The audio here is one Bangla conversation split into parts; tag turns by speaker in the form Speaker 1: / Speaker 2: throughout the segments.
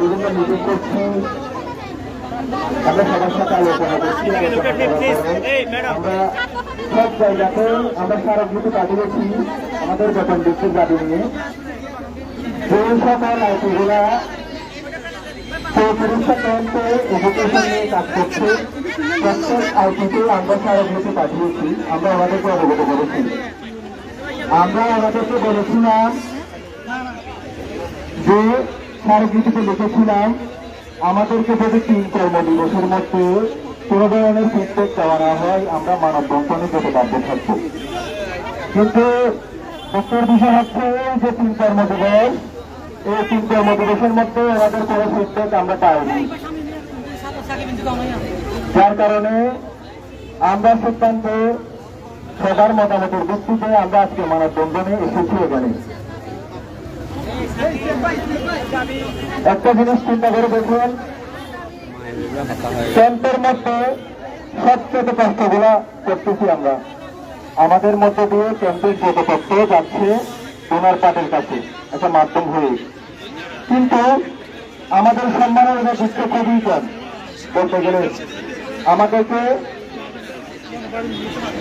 Speaker 1: বিভিন্ন মিটিং করছি আমরা সবার সাথে আলোচনা করছি আলোচনা করার পরে আমরা সব জায়গাতে আমরা স্মারকলিপি পাঠিয়েছি আমাদের বেতন বৃদ্ধির দাবি নিয়ে। যে সকল আইটিগুলা চৌত্রিশটা ক্যাম্পে এডুকেশন নিয়ে কাজ করছে। প্রত্যেক আইটিতে আমরা স্মারকলিপি পাঠিয়েছি আমরা আমাদেরকে অবগত করেছি। আমরা আমাদেরকে বলেছিলাম যে স্মারকলিপিতে লিখেছিলাম, আমাদেরকে যদি তিন কর্মদিবসের মধ্যে কোনো ধরনের ফিডব্যাক দেওয়া না হয়, আমরা মানব বন্ধনে যেতে বাধ্য থাকব। কিন্তু দুঃখের বিষয় হচ্ছে যে তিন কর্মদিবস, এই তিন কর্মদিবসের মধ্যে আমাদের কোনো ফিডব্যাক আমরা পাইনি। যার কারণে আমরা সিদ্ধান্ত সবার মতামতের ভিত্তিতে আমরা আজকে মানব বন্ধনে এসেছি এখানে। একটা জিনিস চিন্তা করে দেখুন। ক্যাম্পের মধ্যে সবচেয়ে কষ্টগুলা করতেছি আমরা। আমাদের মধ্যে দিয়ে ক্যাম্পের যত তথ্য যাচ্ছে ডোনার পার্টির কাছে, একটা মাধ্যম হয়ে কিন্তু আমাদের সম্মানের দিচ্ছে খুবই কম, বলতে গেলে। আমাদেরকে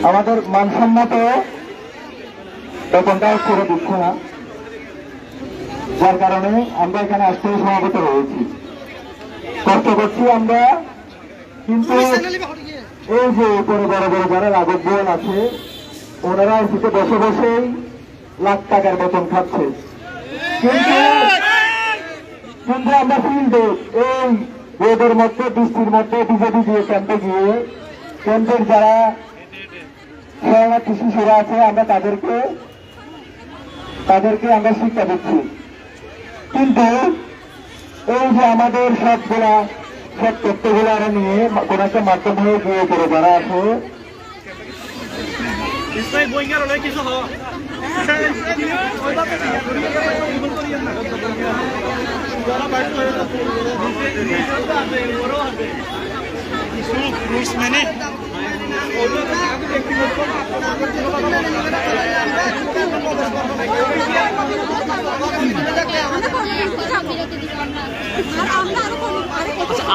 Speaker 1: আমাদের মানসম্মত বেতনটা করে দিচ্ছে না। যার কারণে আমরা এখানে আসতে সমাবেত রয়েছি কষ্ট করছি আমরা, কিন্তু এই যে উপরে বড় বড় যারা রাজক বোন আছে, ওনারা এসেছে বসে বসেই লাখ টাকার বেতন খাচ্ছে। কিন্তু কিন্তু আমরা ফিল্ডে এই রোদের মধ্যে, বৃষ্টির মধ্যে বিজেপি দিয়ে ক্যাম্পে গিয়ে ক্যাম্পের যারা শরণার্থী শিশুরা আছে, আমরা তাদেরকে তাদেরকে আমরা শিক্ষা দিচ্ছি। কিন্তু এই যে আমাদের সবগুলা সব তথ্যগুলো আরও নিয়ে কোন একটা মাধ্যম হয়ে গিয়ে করে যারা আছে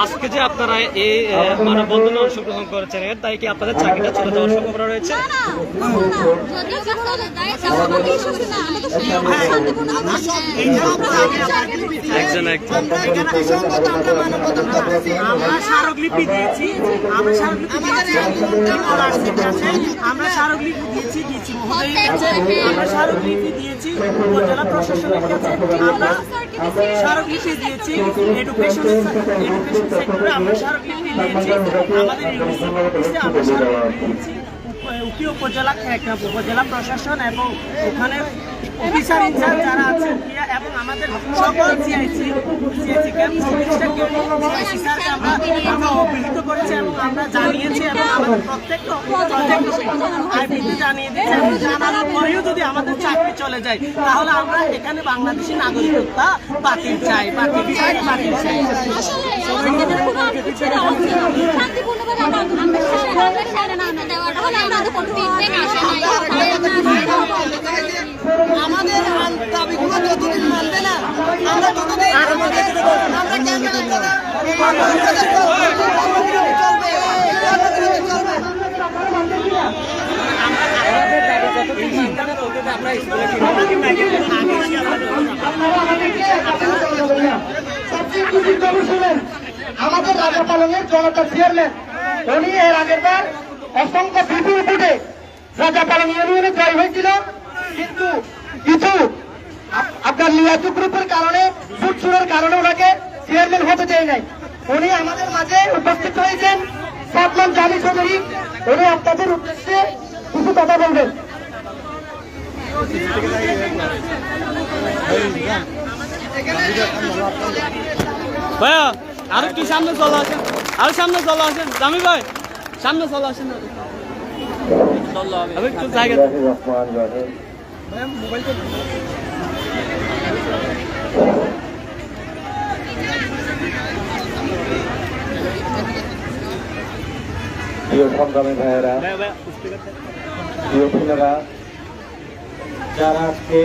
Speaker 2: আজকে যে আপনারা এই মানববন্ধনে অংশগ্রহণ করেছেন এর তাই কি আপনাদের? চাকরিটা চলে যাওয়ার সম্ভাবনা রয়েছে? একজন একজন
Speaker 3: আমরা স্মারকলিপি দিয়েছি আমরা স্মারকলিপি দিয়েছি। আমরা স্মারকলিপি দিয়েছি দিয়েছি মহোদয়ের কাছে। আমরা স্মারকলিপি দিয়েছি। উপজেলা প্রশাসনের কাছে। আমরা দিয়েছি। এডুকেশন এডুকেশন সেক্টরে আমরা স্মারকলিপি দিয়েছি। আমাদের ইউনিভার্সিটিতে আমরা স্মারকলিপি দিয়েছি। উকি উপজেলা একটা উপজেলা প্রশাসন এবং ওখানে অফিসার ইনচার্জ যারা আছেন এবং আমাদের সকল সিআইসি সিআইসি ক্যাম্প চৌত্রিশটা সিআইসি স্যারকে আমরা আমরা অবহিত করেছি এবং আমরা জানিয়েছি এবং আমাদের প্রত্যেকটা আইপিতে জানিয়ে দিয়েছি জানানোর পরেও যদি আমাদের চাকরি চলে যায় তাহলে আমরা এখানে বাংলাদেশি নাগরিকত্ব বাতিল চাই বাতিল চাই বাতিল চাই
Speaker 4: আমাদের দাবিগুলো যতদিন মানবে না আমরা ততদিন আমাদের আমরা ক্যাম্পে নামবো না কর্মসূচিতে চলবে কর্মসূচিতে চলবে
Speaker 1: আমাদের রাজা পালনের জনতা চেয়ারম্যান, উনি এর আগের বার অসংখ্য বিপুল ভোটে রাজা পালন ইউনিয়নে জয় হয়েছিল। কিন্তু কিছু আপনার লিয়াজু গ্রুপের কারণে, ভোট কারণে ওনাকে চেয়ারম্যান হতে দেয় নাই। উনি আমাদের মাঝে উপস্থিত হয়েছেন। সাতমান জামি চৌধুরী, উনি আপনাদের উদ্দেশ্যে কিছু কথা বলবেন।
Speaker 2: ভাইয়া আর একটু সামনে চলে আসেন? আর সামনে চলে আসেন। জামি ভাই সামনে চলে আসেন। আমি একটু জায়গা
Speaker 5: রহিম প্রিয় সংগ্রামী ভাইয়েরা প্রিয় যারা আজকে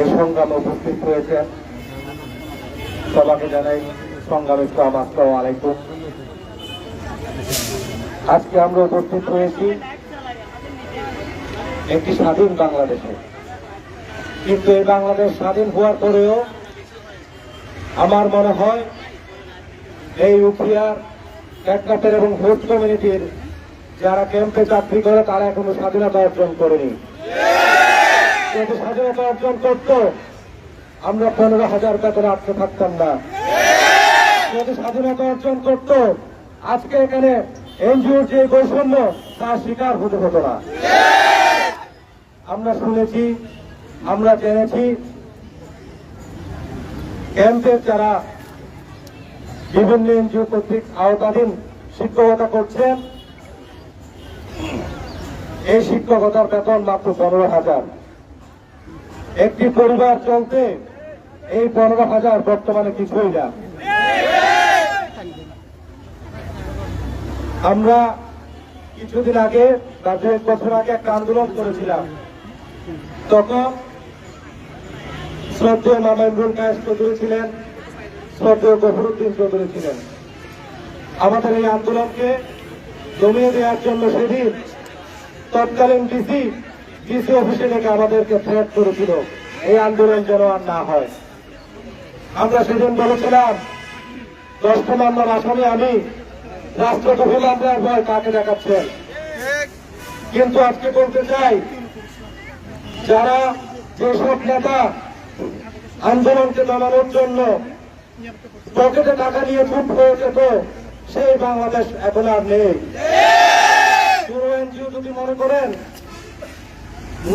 Speaker 5: এই সংগ্রামে উপস্থিত হয়েছেন সবাইকে জানাই সংগ্রামী সালাম, আসসালামু আলাইকুম। আজকে আমরা উপস্থিত হয়েছি একটি স্বাধীন বাংলাদেশে। কিন্তু এই বাংলাদেশ স্বাধীন হওয়ার পরেও আমার মনে হয় এই উখিয়ার টেকনাফের এবং হোস্ট কমিউনিটির যারা ক্যাম্পে চাকরি করে, তারা এখনও স্বাধীনতা অর্জন করেনি। যদি স্বাধীনতা অর্জন করত। আমরা পনেরো হাজার বেতনে আটকে থাকতাম না। যদি স্বাধীনতা অর্জন করত। আজকে এখানে এনজিওর যে বৈষম্য, তার শিকার হতে হতো না। আমরা শুনেছি, আমরা জেনেছি, ক্যাম্পের যারা বিভিন্ন এনজিও কর্তৃক আওতাধীন শিক্ষকতা করছেন এই শিক্ষকতার বেতন মাত্র পনেরো হাজার। একটি পরিবার চলতে এই পনেরো হাজার বর্তমানে কিছুই না। আমরা কিছুদিন আগে তার এক বছর আগে একটা আন্দোলন করেছিলাম। তখন শ্রদ্ধেয় মামা ইমরুল কায়েস চৌধুরী ছিলেন, শ্রদ্ধেয় গফরুদ্দিন চৌধুরী ছিলেন। আমাদের এই আন্দোলনকে দমিয়ে দেওয়ার জন্য সেদিন তৎকালীন ডিসি ডিসি অফিসে ডেকে আমাদেরকে থ্রেট করেছিল। এই আন্দোলন যেন আর না হয়। আমরা সেদিন বলেছিলাম, দশটা মামলার আসামি আমি। রাষ্ট্রপতি মামলার ভয় কাকে দেখাচ্ছেন? কিন্তু আজকে বলতে চাই, যারা যেসব নেতা আন্দোলনকে নামানোর জন্য পকেটে টাকা নিয়ে চুপ হয়ে যেত সেই বাংলাদেশ এখন আর নেই। মনে করেন?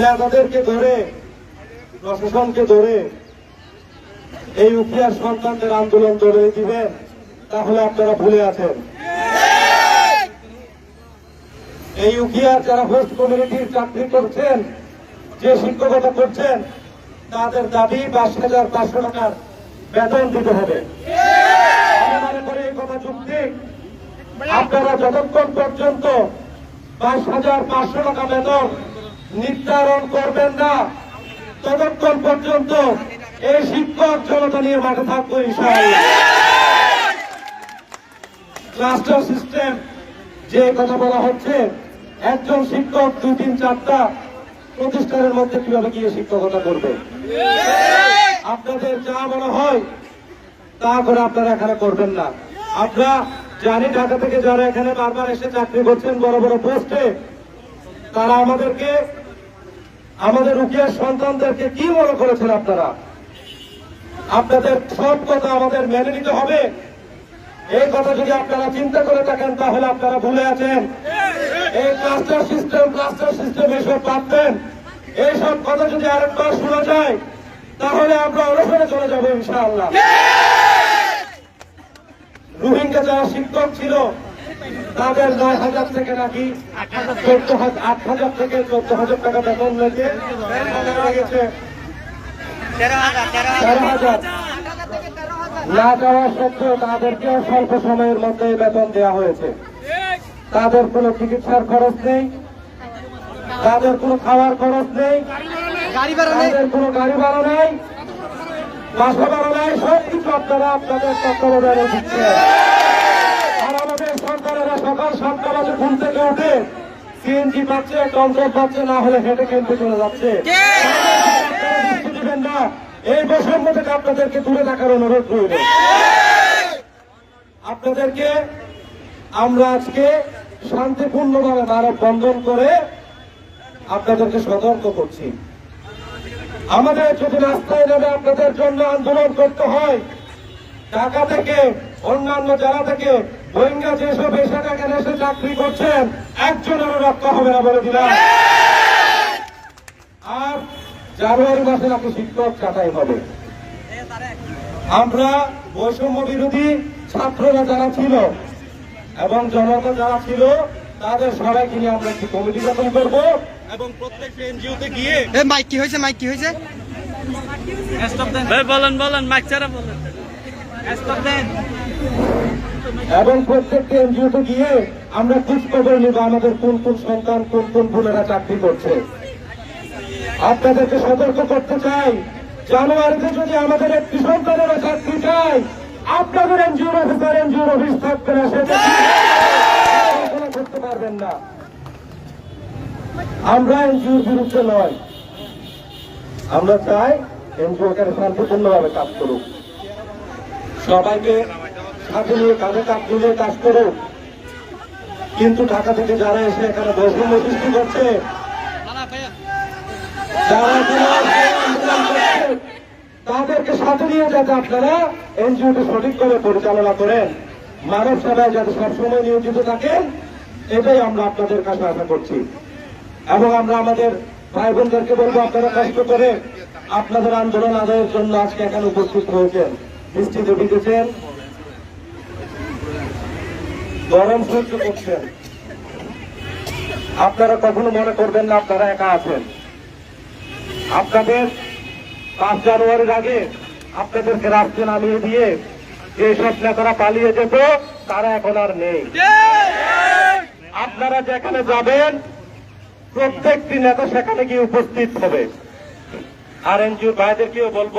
Speaker 5: নেতাদেরকে ধরে, প্রশাসনকে ধরে এই উপিয়ার সন্তানদের আন্দোলন ধরে দিবেন, তাহলে আপনারা ভুলে আছেন। এই উকিয়ার যারা হোস্ট কমিউনিটির চাকরি করছেন, যে শিক্ষকতা করছেন, তাদের দাবি পাঁচ হাজার পাঁচশো টাকার বেতন দিতে হবে। আমি মনে করি এই কথা চুক্তি আপনারা যতক্ষণ পর্যন্ত বাইশ হাজার পাঁচশো টাকা বেতন নির্ধারণ করবেন না। ততক্ষণ পর্যন্ত এই শিক্ষক জনতা নিয়ে মাঠে থাকব ক্লাস্টার সিস্টেম যে কথা বলা হচ্ছে, একজন শিক্ষক দুই তিন চারটা প্রতিষ্ঠানের মধ্যে কীভাবে গিয়ে শিক্ষকতা করবে? আপনাদের যা মনে হয়, তা করে আপনারা এখানে করবেন না। আমরা জানি ঢাকা থেকে যারা এখানে বারবার এসে চাকরি করছেন বড় বড় পোস্টে, তারা আমাদেরকে, আমাদের উকিয়ার সন্তানদেরকে কি মনে করেছেন আপনারা? আপনাদের সব কথা আমাদের মেনে নিতে হবে। এই কথা যদি আপনারা চিন্তা করে থাকেন, তাহলে আপনারা ভুলে আছেন। এই ক্লাস্টার সিস্টেম ক্লাস্টার সিস্টেম এসব পাচ্ছেন এইসব কথা যদি আরেকবার শোনা যায়, তাহলে আমরা অনুসরণে চলে যাব ইনশাআল্লাহ। রোহিঙ্গা যারা শিক্ষক ছিল তাদের নয় হাজার থেকে নাকি চোদ্দ হাজার আট হাজার থেকে চোদ্দ হাজার টাকা বেতন লেগে গেছে তেরো হাজার। না যাওয়া সত্ত্বেও তাদেরকেও স্বল্প সময়ের মধ্যে বেতন দেওয়া হয়েছে। তাদের কোনো চিকিৎসার খরচ নেই। তাদের কোনো খাওয়ার খরচ নেই। তাদের কোনো গাড়ি ভাড়া নেই। বাসা ভাড়া সব কিছু আপনারা আপনাদের তত্ত্বাবধানে দিচ্ছেন আর আমাদের সরকারেরা সকাল সাতটা বাজে ঘুম থেকে উঠে সিএনজি পাচ্ছে টমটম পাচ্ছে না হলে হেঁটে কিনতে চলে যাচ্ছে। দিবেন না। এই বৈষম্য থেকে আপনাদেরকে দূরে থাকার অনুরোধ রইল। আপনাদেরকে আমরা আজকে শান্তিপূর্ণভাবে মানব বন্ধন করে আপনাদেরকে সতর্ক করছি। আমাদের যদি রাস্তায় নেমে আপনাদের জন্য আন্দোলন করতে হয়, ঢাকা থেকে, অন্যান্য জেলা থেকে রোহিঙ্গা যেসব এসে এখানে এসে চাকরি করছেন, একজনেরও রক্ষা হবে না বলে দিলাম। আর জানুয়ারি মাসে নাকি শিক্ষক ছাঁটাই হবে। আমরা বৈষম্য বিরোধী ছাত্ররা যারা ছিল এবং জনতা যারা ছিল, তাদের সবাইকে নিয়ে আমরা একটি কমিটি গঠন করব। এবং প্রত্যেকটা এনজিওতে গিয়ে
Speaker 6: এ মাইক কি হয়েছে? মাইক কি হয়েছে?
Speaker 2: ভাই বলেন বলেন মাইক ছাড়া বলেন। স্টপ দেন
Speaker 5: এবং প্রত্যেকটা এনজিওতে গিয়ে আমরা খোঁজ খবর নিব আমাদের কোন কোন সন্তান কোন কোন বোনেরা চাকরি করছে। আপনাদেরকে সতর্ক করতে চাই জানুয়ারিতে যদি আমাদের একটি সন্তানেরা চাকরি চাই আপনাদের এনজিওর অফিসার এনজিওর অফিস থাকবে না সেটা কল্পনা করতে পারবেন না। আমরা এনজিওর বিরুদ্ধে নয় আমরা চাই এনজিও এখানে শান্তিপূর্ণভাবে কাজ করুক। সবাইকে সাথে নিয়ে কাঁধে কাঁধ মিলিয়ে কাজ করুক। কিন্তু ঢাকা থেকে যারা এসে এখানে বৈষম্য সৃষ্টি করছে, তাদেরকে সাথে নিয়ে যাতে আপনারা এনজিওটি সঠিকভাবে পরিচালনা করেন মানব সেবায় যাতে সবসময় নিয়োজিত থাকেন এটাই আমরা আপনাদের কাছে আশা করছি। এবং আমরা আমাদের ভাই বোনদেরকে বলব, আপনারা কষ্ট করে আপনাদের আন্দোলন আদায়ের জন্য আজকে এখানে উপস্থিত হয়েছেন। বৃষ্টিতে ভিজেছেন গরম সহ্য করছেন। আপনারা কখনো মনে করবেন না, আপনারা একা আছেন। আপনাদের পাঁচ জানুয়ারির আগে আপনাদেরকে রাস্তে নামিয়ে দিয়ে যেসব নেতারা পালিয়ে যেত, তারা এখন আর নেই। আপনারা যেখানে যাবেন প্রত্যেকটি নেতা সেখানে গিয়ে উপস্থিত হবে। আর এনজিওর কেউ বলব